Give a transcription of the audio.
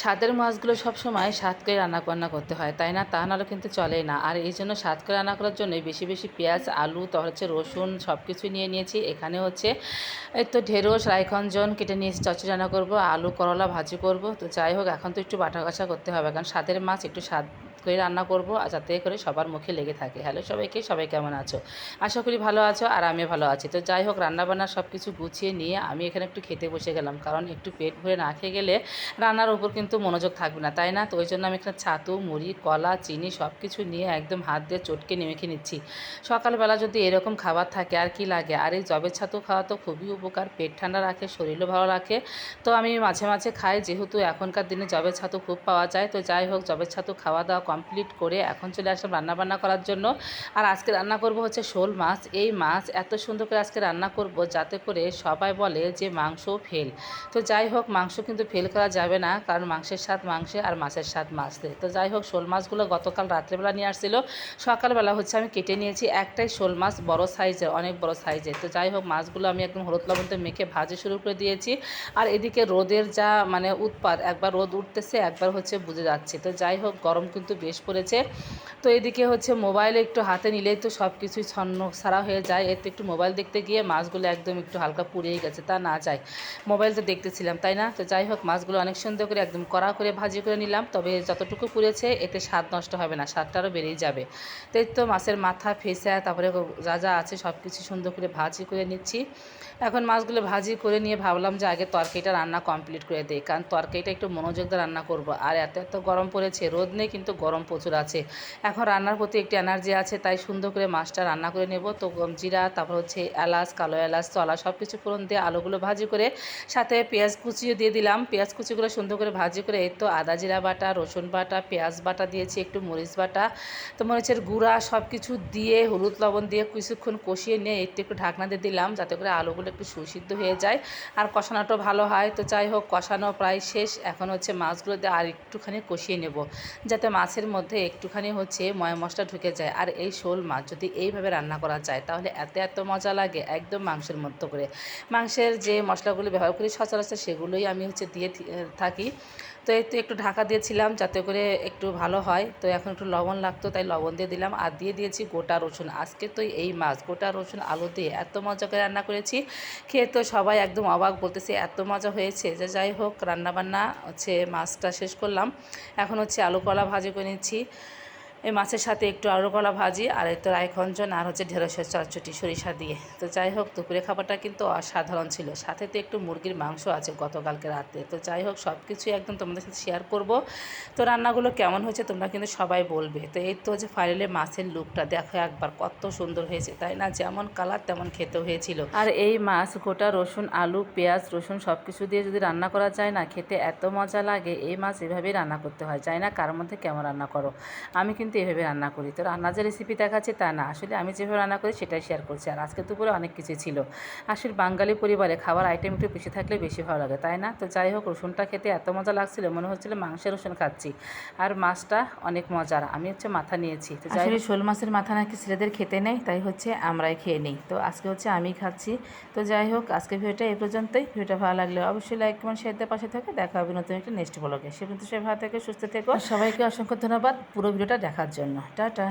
স্বাদের মাছগুলো সবসময় স্বাদ করে রান্না বান্না করতে হয়, তাই না? তা নাহলে কিন্তু চলে না। আর এই জন্য স্বাদ করে রান্না করার জন্য বেশি বেশি পেঁয়াজ, আলু, তারপর হচ্ছে রসুন সব কিছু নিয়ে নিয়েছি। এখানে হচ্ছে এই তো ঢেঁড়স রায়খঞ্জন কেটে নিয়েছি চচি রান্না করব, আলু, করলা ভাজি করব। তো যাই হোক, এখন তো একটু বাটা কষা করতে হবে, কারণ স্বাদের মাছ, একটু স্বাদ করে রান্না করব আর যাতে করে সবার মুখে লেগে থাকে। হ্যালো সবাইকে, সবাই কেমন আছো? আশা করি ভালো আছো আর আমি ভালো আছি। তো যাই হোক, রান্নাবান্না সব কিছু গুছিয়ে নিয়ে আমি এখানে একটু খেতে বসে গেলাম। কারণ একটু পেট ভরে না খেয়ে গেলে রান্নার উপর কিন্তু মনোযোগ থাকবে না, তাই না? তো ওই জন্য আমি এখানে ছাতু, মুড়ি, কলা, চিনি সব কিছু নিয়ে একদম হাত দিয়ে চটকে নেমেখে নিচ্ছি। সকালবেলা যদি এরকম খাবার থাকে আর কি লাগে? আর এই জবের ছাতু খাওয়া তো খুবই উপকার, পেট ঠান্ডা রাখে, শরীরও ভালো রাখে। তো আমি মাঝে মাঝে খাই, যেহেতু এখনকার দিনে জবের ছাতু খুব পাওয়া যায়। তো যাই হোক জবের ছাতু খাওয়া দাওয়া কমপ্লিট করে এখন চলে আসলাম রান্নাবান্না করার জন্য। আর আজকে রান্না করব হচ্ছে শোল মাছ। এই মাছ এত সুন্দর করে আজকে রান্না করব যাতে করে সবাই বলে যে মাংস ফেল। তো যাই হোক, মাংস কিন্তু ফেল করা যাবে না, কারণ মাংসের স্বাদ মাংসে আর মাছের স্বাদ মাছে তো যাই হোক, শোল মাছগুলো গতকাল রাত্রেবেলা নিয়ে আসছিল। সকালবেলা হচ্ছে আমি কেটে নিয়েছি একটাই শোল মাছ, বড় সাইজের, অনেক বড় সাইজের। তো যাই হোক, মাছগুলো আমি একদম হলুদ লবণতে মেখে ভাজে শুরু করে দিয়েছি। আর এদিকে রোদের যা মানে উৎপাত, একবার রোদ উঠতেছে, একবার হচ্ছে বুঝে যাচ্ছে। তো যাই হোক, গরম কিন্তু বেশ পড়েছে। তো এদিকে হচ্ছে মোবাইলে একটু হাতে নিলেই তো সব কিছুই ছন্ন সারা হয়ে যায়। এতে একটু মোবাইল দেখতে গিয়ে মাছগুলো একদম একটু হালকা পুড়িয়ে গেছে, তা না যায়। মোবাইল তো দেখতেছিলাম, তাই না? তো যাই হোক, মাছগুলো অনেক সুন্দর করে একদম কড়া করে ভাজি করে নিলাম। তবে যতটুকু পুড়েছে, এতে স্বাদ নষ্ট হবে না, স্বাদটা আরও বেড়েই যাবে। তো তো মাছের মাথা ফেসা, তারপরে যা যা আছে সব কিছু সুন্দর করে ভাজি করে নিচ্ছি। এখন মাছগুলো ভাজি করে নিয়ে ভাবলাম যে আগে তরকারিটা রান্না কমপ্লিট করে দিই, কারণ তরকারিটা একটু মনোযোগ দিয়ে রান্না করব। আর এত এত গরম পড়েছে, রোদ নেই, কিন্তু গরম প্রচুর আছে। এখন রান্নার প্রতি একটু এনার্জি আছে, তাই সুন্দর করে মাছটা রান্না করে নেব। তো জিরা, তারপর হচ্ছে এলাচ, কালো এলাচ তলা সব কিছু ফোড়ন দিয়ে আলুগুলো ভাজি করে, সাথে পেঁয়াজ কুচিও দিয়ে দিলাম। পেঁয়াজ কুচিগুলো সুন্দর করে ভাজি করে, এই তো আদা জিরা বাটা, রসুন বাটা, পেঁয়াজ বাটা দিয়েছি, একটু মরিচ বাটা। তো মরিচের গুঁড়া সব কিছু দিয়ে, হলুদ লবণ দিয়ে কিছুক্ষণ কষিয়ে নিয়ে, একটু একটু ঢাকনা দিয়ে দিলাম, যাতে করে আলুগুলো একটু সুসিদ্ধ হয়ে যায়। আর কষানোটাও ভালো হয়। তো যাই হোক, কষানো প্রায় শেষ। এখন হচ্ছে মাছগুলো দিয়ে আর একটুখানি কষিয়ে নেব, যাতে মাছের মধ্যে একটুখানি হচ্ছে ময় মশলা ঢুকে যায় আর এই শোল মাছ যদি এইভাবে রান্না করা যায়, তাহলে এত এত মজা লাগে একদম মাংসের মধ্যে করে। মাংসের যে মশলাগুলো ব্যবহার করি সচরাচর সেগুলোই আমি হচ্ছে দিয়ে থাকি। তো এই তো একটু ঢাকা দিয়েছিলাম যাতে করে একটু ভালো হয়। তো এখন একটু লবণ লাগতো, তাই লবণ দিয়ে দিলাম আর দিয়ে দিয়েছি গোটা রসুন। আজকে তো এই মাছ, গোটা রসুন, আলু দিয়ে এত মজা করে রান্না করেছি। খেয়ে তো সবাই একদম অবাক বলতেছে, এত মজা হয়েছে। যে যাই হোক, রান্নাবান্না হচ্ছে মাছটা শেষ করলাম। এখন হচ্ছে আলু কলা ভাজি করে নিচ্ছি। এই মাছের সাথে একটু আলু কলা ভাজি আর একটু রায়খঞ্জন আর হচ্ছে ঢেঁড়সের চটচটি সরিষা দিয়ে। তো যাই হোক, দুপুরে খাবারটা কিন্তু অসাধারণ ছিল। সাথে তো একটু মুরগির মাংস আছে গতকালকে রাতে। তো যাই হোক সব কিছুই একদম তোমাদের সাথে শেয়ার করব। তো রান্নাগুলো কেমন হয়েছে তোমরা কিন্তু সবাই বলবে। তো এই তো যে ফাইনালে মাছের লুকটা দেখো একবার কত সুন্দর হয়েছে, তাই না? যেমন কালার তেমন খেতে হয়েছিল। আর এই মাছ, গোটা রসুন, আলু, পেঁয়াজ, রসুন সব কিছু দিয়ে যদি রান্না করা যায় না, খেতে এত মজা লাগে, এই মাছ এভাবেই রান্না করতে হয়, যাই না? কার মধ্যে কেমন রান্না করো? আমি কিন্তু এভাবে রান্না করি তো রান্না যে রেসিপি দেখাচ্ছে তা না। আসলে আমি যেভাবে রান্না করি সেটাই শেয়ার করছি। আর আজকে দুপুরে অনেক কিছু ছিল। আসলে বাঙালি পরিবারে খাবার আইটেম একটু বেশি থাকলে বেশি ভালো লাগে তাই না? তো যাই হোক রসুনটা খেতে এত মজা লাগছিল মনে হচ্ছিল মাংসের রসুন খাচ্ছি। আর মাছটা অনেক মজার। আমি হচ্ছে মাথা নিয়েছি। তো যাই শোল মাছের মাথা নাকি ছেলেদের খেতে নেই তাই হচ্ছে আমরাই খেয়ে নিই। তো আজকে হচ্ছে আমি খাচ্ছি। তো যাই হোক আজকে ভিডিওটা এই পর্যন্তই। ভিডিওটা ভালো লাগলে অবশ্যই লাইক কমেন্ট শেয়ারদের পাশে থাকে। দেখা হবে নতুন একটা নেক্সট ব্লগে সে কিন্তু সে ভালো থেকে সুস্থ থেকো। সবাইকে অসংখ্য ধন্যবাদ। পুরো ভিডিওটা দেখার জন্য। টাটা।